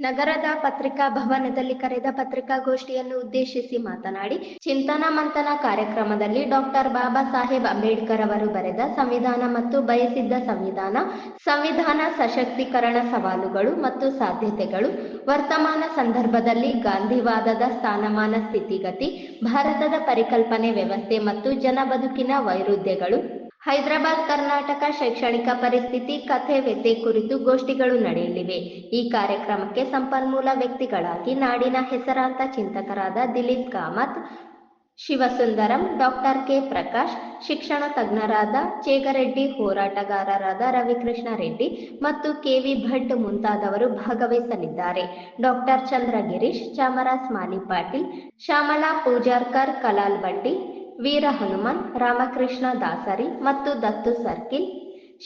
ನಗರದ ಪತ್ರಿಕಾ ಭವನದಲ್ಲಿ ಕರೆದ ಪತ್ರಿಕಾಗೋಷ್ಠಿಯನ್ನು ಉದ್ದೇಶಿಸಿ ಮಾತನಾಡಿ, ಚಿಂತನ ಮಂಥನ ಕಾರ್ಯಕ್ರಮದಲ್ಲಿ ಡಾಕ್ಟರ್ ಬಾಬಾ ಸಾಹೇಬ್ ಅಂಬೇಡ್ಕರ್ ಅವರು ಬರೆದ ಸಂವಿಧಾನ ಮತ್ತು ಬಯಸಿದ್ದ ಸಂವಿಧಾನ ಸಂವಿಧಾನ ಸಶಕ್ತೀಕರಣ ಸವಾಲುಗಳು ಮತ್ತು ಸಾಧ್ಯತೆಗಳು, ವರ್ತಮಾನ ಸಂದರ್ಭದಲ್ಲಿ ಗಾಂಧಿವಾದದ ಸ್ಥಾನಮಾನ ಸ್ಥಿತಿಗತಿ, ಭಾರತದ ಪರಿಕಲ್ಪನೆ ವ್ಯವಸ್ಥೆ ಮತ್ತು ಜನ ಬದುಕಿನ ವೈರುಧ್ಯಗಳು ಹೈದರಾಬಾದ್, ಕರ್ನಾಟಕ ಶೈಕ್ಷಣಿಕ ಪರಿಸ್ಥಿತಿ, ಕಥೆ, ವ್ಯಥೆ ಕುರಿತು ಗೋಷ್ಠಿಗಳು ನಡೆಯಲಿವೆ. ಈ ಕಾರ್ಯಕ್ರಮಕ್ಕೆ ಸಂಪನ್ಮೂಲ ವ್ಯಕ್ತಿಗಳಾಗಿ ನಾಡಿನ ಹೆಸರಾಂತ ಚಿಂತಕರಾದ ದಿಲೀಪ್ ಕಾಮತ್, ಶಿವಸುಂದರಂ, ಡಾಕ್ಟರ್ ಕೆ ಪ್ರಕಾಶ್, ಶಿಕ್ಷಣ ತಜ್ಞರಾದ ಚೇಗರೆಡ್ಡಿ ಹೋರಾಟಗಾರರಾದ ರವಿಕೃಷ್ಣ ರೆಡ್ಡಿ ಮತ್ತು ಕೆವಿ ಭಟ್ ಮುಂತಾದವರು ಭಾಗವಹಿಸಲಿದ್ದಾರೆ. ಡಾಕ್ಟರ್ ಚಂದ್ರಗಿರೀಶ್ ಚಾಮರಾಸ್ ಮಾಲಿ ಪಾಟೀಲ್, ಶ್ಯಾಮಲಾ ಪೂಜಾರ್ಕರ್, ಕಲಾಲ್ ಬಂಡಿ ವೀರ ಹನುಮನ್, ರಾಮಕೃಷ್ಣ ದಾಸರಿ ಮತ್ತು ದತ್ತು ಸರ್ಕಿಲ್,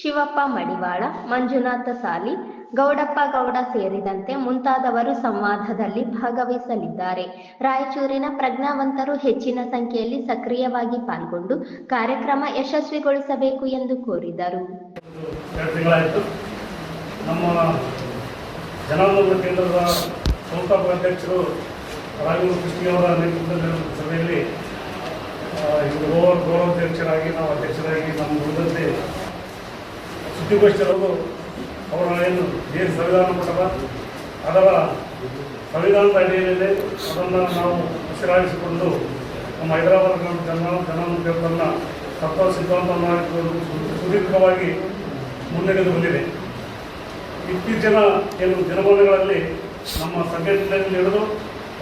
ಶಿವಪ್ಪ ಮಡಿವಾಳ, ಮಂಜುನಾಥ ಸಾಲಿ, ಗೌಡಪ್ಪ ಗೌಡ ಸೇರಿದಂತೆ ಮುಂತಾದವರು ಸಂವಾದದಲ್ಲಿ ಭಾಗವಹಿಸಲಿದ್ದಾರೆ. ರಾಯಚೂರಿನ ಪ್ರಜ್ಞಾವಂತರು ಹೆಚ್ಚಿನ ಸಂಖ್ಯೆಯಲ್ಲಿ ಸಕ್ರಿಯವಾಗಿ ಪಾಲ್ಗೊಂಡು ಕಾರ್ಯಕ್ರಮ ಯಶಸ್ವಿಗೊಳಿಸಬೇಕು ಎಂದು ಕೋರಿದರು. ನಮ್ಮ ಜನಾಂದೋಲನ ಕೇಂದ್ರದ ಸಂಸ್ಥಾಪಕ ಅಧ್ಯಕ್ಷರು ನೇತೃತ್ವದಲ್ಲಿ ಸಭೆಯಲ್ಲಿ ಗೌರವ ಗೌರವಾಧ್ಯಕ್ಷರಾಗಿ ನಾವು ಅಧ್ಯಕ್ಷರಾಗಿ ನಮ್ಮ ಉಳಿದಂತೆ ಸುದ್ದಿಗೋಷ್ಠಿಯವರು ಅವರ ಏನು ಏನು ಸಂವಿಧಾನ ಮಟ್ಟದ ಅದರ ಸಂವಿಧಾನದ ಅಡಿಯಲ್ಲಿದೆ, ಅದನ್ನು ನಾವು ಉಸಿರಾಗಿಸಿಕೊಂಡು ನಮ್ಮ ಹೈದರಾಬಾದ್ ಜನ ಜನ ಜನಾನುಕೂಲವನ್ನು ತತ್ವ ಸಿದ್ಧಾಂತವನ್ನು ಸುದೀರ್ಘವಾಗಿ ಮುನ್ನಡೆದು ಬಂದಿದೆ. ಇತ್ತೀಚಿನ ಕೆಲವು ದಿನಮಾನಗಳಲ್ಲಿ ನಮ್ಮ ಸಂಘಟನೆಯಲ್ಲಿ ಹಿಡಿದು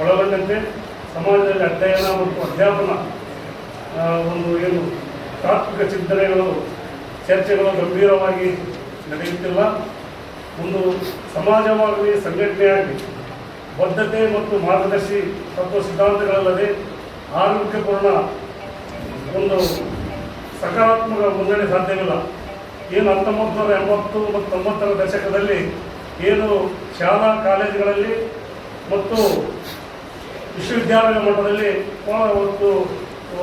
ಒಳಗೊಂಡಂತೆ ಸಮಾಜದಲ್ಲಿ ಅಧ್ಯಯನ ಮತ್ತು ಅಧ್ಯಾಪನ ಒಂದು ಏನು ತಾತ್ವಿಕ ಚಿಂತನೆಗಳು, ಚರ್ಚೆಗಳು ಗಂಭೀರವಾಗಿ ನಡೆಯುತ್ತಿಲ್ಲ. ಒಂದು ಸಮಾಜವಾಗಲಿ ಸಂಘಟನೆಯಾಗಿ ಬದ್ಧತೆ ಮತ್ತು ಮಾರ್ಗದರ್ಶಿ ತತ್ವ ಸಿದ್ಧಾಂತಗಳಲ್ಲದೆ ಆರೋಗ್ಯಪೂರ್ಣ ಒಂದು ಸಕಾರಾತ್ಮಕ ಮುನ್ನಡೆ ಸಾಧ್ಯವಿಲ್ಲ. ಏನು ಹತ್ತೊಂಬತ್ತು ನೂರ ಎಂಬತ್ತು ಮತ್ತು ತೊಂಬತ್ತರ ದಶಕದಲ್ಲಿ ಏನು ಶಾಲಾ ಕಾಲೇಜುಗಳಲ್ಲಿ ಮತ್ತು ವಿಶ್ವವಿದ್ಯಾಲಯ ಮಟ್ಟದಲ್ಲಿ ಭಾಳ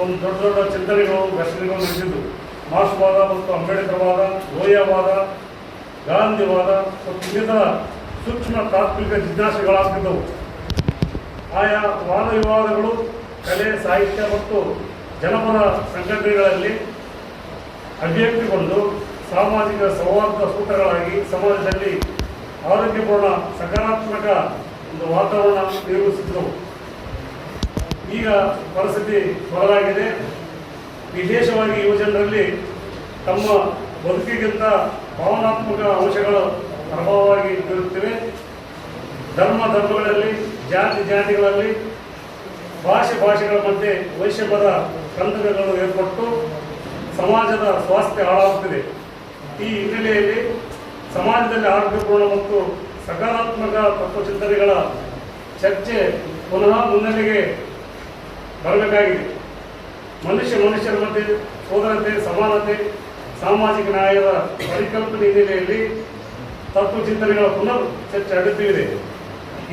ಒಂದು ದೊಡ್ಡ ದೊಡ್ಡ ಚಿಂತನೆಗಳು, ಘರ್ಷಣೆಗಳು ನಡೆಸಿದ್ದು ಮಾರ್ಕ್ಸ್ವಾದ ಮತ್ತು ಅಂಬೇಡ್ಕರ್ವಾದ ಲೋಯವಾದ ಗಾಂಧಿವಾದ ಮತ್ತು ಇನ್ನಿತರ ಸೂಕ್ಷ್ಮ ತಾತ್ವಿಕ ಜಿಜ್ಞಾಸೆಗಳಾಗಿದ್ದವು ಆಯಾ ವಾದ ವಿವಾದಗಳು ಕಲೆ, ಸಾಹಿತ್ಯ ಮತ್ತು ಜನಪದ ಸಂಘಟನೆಗಳಲ್ಲಿ ಅಭಿವ್ಯಕ್ತಿಗೊಂಡು ಸಾಮಾಜಿಕ ಸೌಹಾರ್ದ ಸೂತ್ರಗಳಾಗಿ ಸಮಾಜದಲ್ಲಿ ಆರೋಗ್ಯಪೂರ್ಣ, ಸಕಾರಾತ್ಮಕ ಒಂದು ವಾತಾವರಣ ನಿರ್ಮಿಸಿದ್ದವು ಈಗ ಪರಿಸ್ಥಿತಿ ಬದಲಾಗಿದೆ. ವಿಶೇಷವಾಗಿ ಯುವಜನರಲ್ಲಿ ತಮ್ಮ ಬದುಕಿಗಿಂತ ಭಾವನಾತ್ಮಕ ಅಂಶಗಳು ಪ್ರಭಾವವಾಗಿ ಬೀರುತ್ತಿವೆ. ಧರ್ಮ ಧರ್ಮಗಳಲ್ಲಿ, ಜಾತಿ ಜಾತಿಗಳಲ್ಲಿ, ಭಾಷೆ ಭಾಷೆಗಳ ಮಧ್ಯೆ ವೈಷಮ್ಯದ ಕಂದಕಗಳು ಏರ್ಪಟ್ಟು ಸಮಾಜದ ಸ್ವಾಸ್ಥ್ಯ ಹಾಳಾಗುತ್ತಿದೆ. ಈ ಹಿನ್ನೆಲೆಯಲ್ಲಿ ಸಮಾಜದಲ್ಲಿ ಆರೋಗ್ಯಪೂರ್ಣ ಮತ್ತು ಸಕಾರಾತ್ಮಕ ತತ್ವಚಿಂತನೆಗಳ ಚರ್ಚೆ ಪುನಃ ಮುನ್ನೆಲೆಗೆ ಬರಬೇಕಾಗಿದೆ. ಮನುಷ್ಯ ಮನುಷ್ಯರ ಮಧ್ಯೆ, ಸೋದರತೆ, ಸಮಾನತೆ, ಸಾಮಾಜಿಕ ನ್ಯಾಯದ ಪರಿಕಲ್ಪನೆ ಹಿನ್ನೆಲೆಯಲ್ಲಿ ತತ್ವಚಿಂತನೆಗಳ ಪುನರ್ ಚರ್ಚೆ ಅಗತ್ಯವಿದೆ.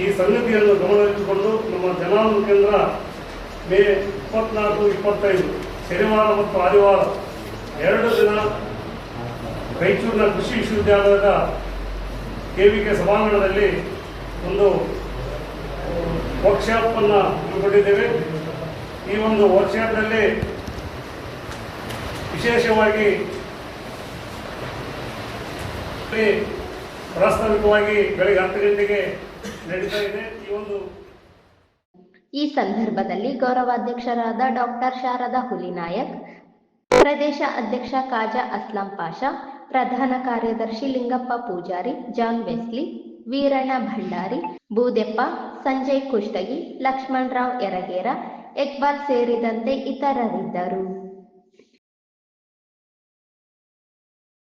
ಈ ಸಂಗತಿಯನ್ನು ಗಮನದಲ್ಲಿಟ್ಟುಕೊಂಡು ನಮ್ಮ ಜನಾಂಗ ಕೇಂದ್ರ ಮೇ ಇಪ್ಪತ್ನಾಲ್ಕು, ಇಪ್ಪತ್ತೈದು, ಶನಿವಾರ ಮತ್ತು ಆದಿವಾರ ಎರಡು ದಿನ ರಾಯಚೂರಿನ ಕೃಷಿ ವಿಶ್ವವಿದ್ಯಾಲಯದ ಕೆ ವಿ ಕೆವಿಕೆ ಸಭಾಂಗಣದಲ್ಲಿ ಒಂದು ವರ್ಕ್ಶಾಪನ್ನು ಹಮ್ಮಿಕೊಂಡಿದ್ದೇವೆ. ಈ ಒಂದು ವರ್ಷದಲ್ಲಿ ವಿಶೇಷವಾಗಿ ಪ್ರಾಸ್ತಾವಿಕವಾಗಿ ಬೆಳಗ್ಗೆ ಹತ್ತು ಗಂಟೆಗೆ ನಡೀತಾ ಇದೆ ಈ ಒಂದು ಈ ಸಂದರ್ಭದಲ್ಲಿ ಗೌರವಾಧ್ಯಕ್ಷರಾದ ಡಾಕ್ಟರ್ ಶಾರದಾ ಹುಲಿನಾಯಕ್, ಪ್ರದೇಶ ಅಧ್ಯಕ್ಷ ಕಾಜಾ ಅಸ್ಲಾಂ ಪಾಷಾ, ಪ್ರಧಾನ ಕಾರ್ಯದರ್ಶಿ ಲಿಂಗಪ್ಪ ಪೂಜಾರಿ, ಜಾನ್ ವೆಸ್ಲಿ ವೀರಣ್ಣ ಭಂಡಾರಿ ಬೂದೆಪ್ಪ ಸಂಜಯ್ ಕುಷ್ಟಗಿ ಲಕ್ಷ್ಮಣರಾವ್ ಯರಗೇರ ಇಕ್ಬಾಲ್ ಸೇರಿದಂತೆ ಇತರರಿದ್ದರು.